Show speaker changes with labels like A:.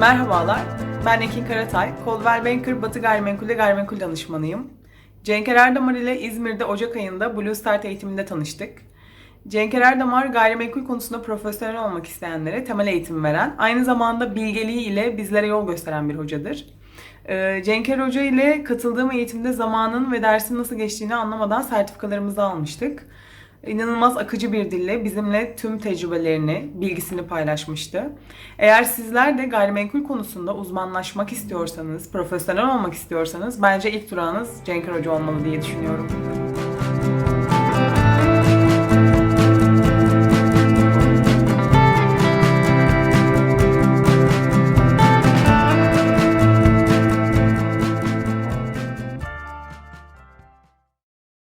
A: Merhabalar, ben Ekin Karatay. Coldwell Banker Batı Gayrimenkul'de gayrimenkul danışmanıyım. Cenker Erdamar ile İzmir'de Ocak ayında Blue Start eğitiminde tanıştık. Cenker Erdamar gayrimenkul konusunda profesyonel olmak isteyenlere temel eğitim veren, aynı zamanda bilgeliği ile bizlere yol gösteren bir hocadır. Ee, Cenker Hoca ile katıldığım eğitimde zamanın ve dersin nasıl geçtiğini anlamadan sertifikalarımızı almıştık. İnanılmaz akıcı bir dille bizimle tüm tecrübelerini, bilgisini paylaşmıştı. Eğer sizler de gayrimenkul konusunda uzmanlaşmak istiyorsanız, profesyonel olmak istiyorsanız bence ilk durağınız Cenker Hoca olmalı diye düşünüyorum.